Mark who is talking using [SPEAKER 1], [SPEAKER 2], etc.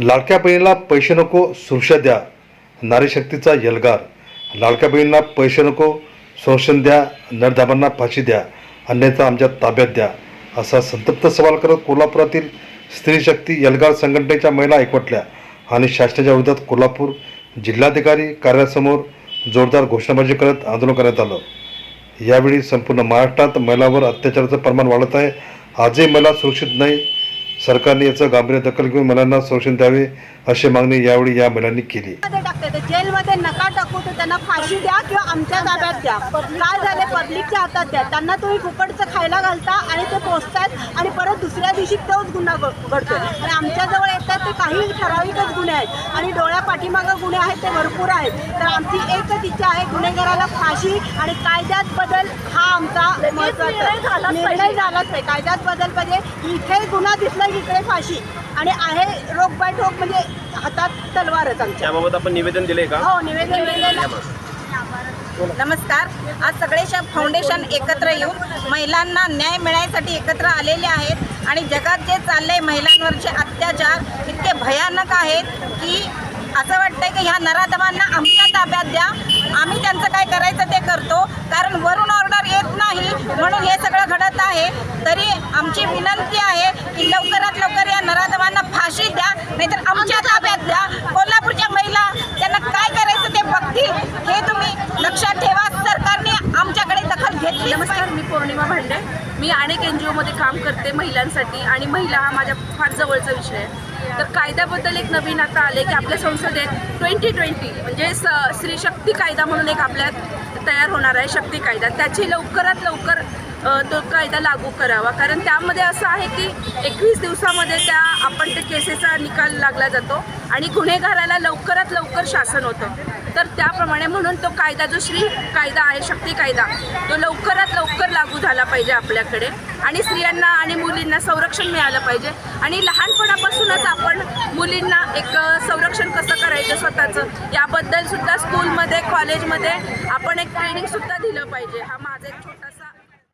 [SPEAKER 1] लाडक्या बहिणीला पैसे नको सुरक्षा द्या. नारीशक्तीचा यलगार. लाडक्या बहिणींना पैसे नको संरक्षण द्या. नरधाबांना फाशी द्या. अन्यथा आमच्या ताब्यात द्या. असा संतप्त सवाल करत कोल्हापुरातील स्त्री शक्ती यलगार संघटनेच्या महिला एकवटल्या आणि शासनाच्या विरोधात कोल्हापूर जिल्हाधिकारी कार्यालयासमोर जोरदार घोषणाबाजी करत आंदोलन करण्यात आलं. यावेळी संपूर्ण महाराष्ट्रात महिलांवर अत्याचाराचं प्रमाण वाढत आहे. आजही महिला सुरक्षित नाही. सरकारने याचं गांभीर्य दखल घेऊन मुलांना संरक्षण द्यावे अशी मागणी यावेळी या महिलांनी केली.
[SPEAKER 2] जेलमध्ये नका टाकू तर त्यांना फाशी द्या किंवा आमच्या ताब्यात द्या. काय झाले? पब्लिकच्या हातात द्या. त्यांना तुम्ही फुकटचं खायला घालता आणि ते पोचतायत आणि परत दुसऱ्या दिवशी तोच गुन्हा घडतो आणि आमच्याजवळ ते काही ठराविकच गुन्हे आहेत. आणि डोळ्या पाठीमागं गुन्हे आहेत ते भरपूर आहेत. तर आमची एकच इच्छा आहे गुन्हेगाराला फाशी आणि कायद्यात बदल हा आमचा महत्त्वाचा निर्णय झालाच आहे कायद्यात बदल पाहिजे. इथे गुन्हा दिसला इकडे फाशी. आणि आहे रोग बाय ठोक म्हणजे हातात तलवारच आमच्या.
[SPEAKER 3] त्याबाबत आपण निवेदन दिले का?
[SPEAKER 2] हो निवेदन दिलेलं
[SPEAKER 4] नमस्कार. आज सगळेशा फाउंडेशन एकत्र येऊन महिलांना न्याय मिळायसाठी एकत्र आलेले आहेत आणि जगात जे चाललंय महिलांवरचे अत्याचार इतके भयानक आहेत की असं वाटतंय की ह्या नराधमांना आमच्या ताब्यात द्या. आम्ही त्यांचं काय करायचं ते करतो. कारण वरून ऑर्डर येत नाही म्हणून हे सगळं घडत आहे. तरी आमची विनंती आहे की लवकरात लवकर या नराधमांना फाशी द्या. नाहीतर आमच्या ताब्यात द्या कोल्हापूरच्या महिला त्यांना काय करायचं ते बघतील हे तुम्ही लक्षात ठेवा सरकारने आमच्याकडे दखल घेतली
[SPEAKER 5] नमस्कार मी पौर्णिमा भांडे मी अनेक एन जी ओमध्ये काम करते महिलांसाठी आणि महिला हा माझ्या फार जवळचा विषय आहे. तर कायद्याबद्दल एक नवीन आता आले की आपल्या संसदेत ट्वेंटी ट्वेंटी म्हणजे स स्त्री शक्ती कायदा म्हणून एक आपल्यात तयार होणार आहे शक्ती कायदा. त्याची लवकरात लवकर तो कायदा लागू करावा. कारण त्यामध्ये असं आहे की एकवीस दिवसामध्ये त्या आपण ते केसेसचा निकाल लागला जातो. आणि गुन्हेगाराला लवकरात लवकर शासन होतं. तर त्याप्रमाणे म्हणून तो कायदा जो श्री कायदा आहे शक्ती कायदा तो लवकरात लवकर लागू झाला पाहिजे आपल्याकडे. आणि स्त्रियांना आणि मुलींना संरक्षण मिळालं पाहिजे. आणि लहानपणापासूनच आपण मुलींना एक संरक्षण कसं करायचं स्वतःचं? याबद्दल सुद्धा स्कूलमध्ये कॉलेजमध्ये आपण एक ट्रेनिंग सुद्धा दिलं पाहिजे. हा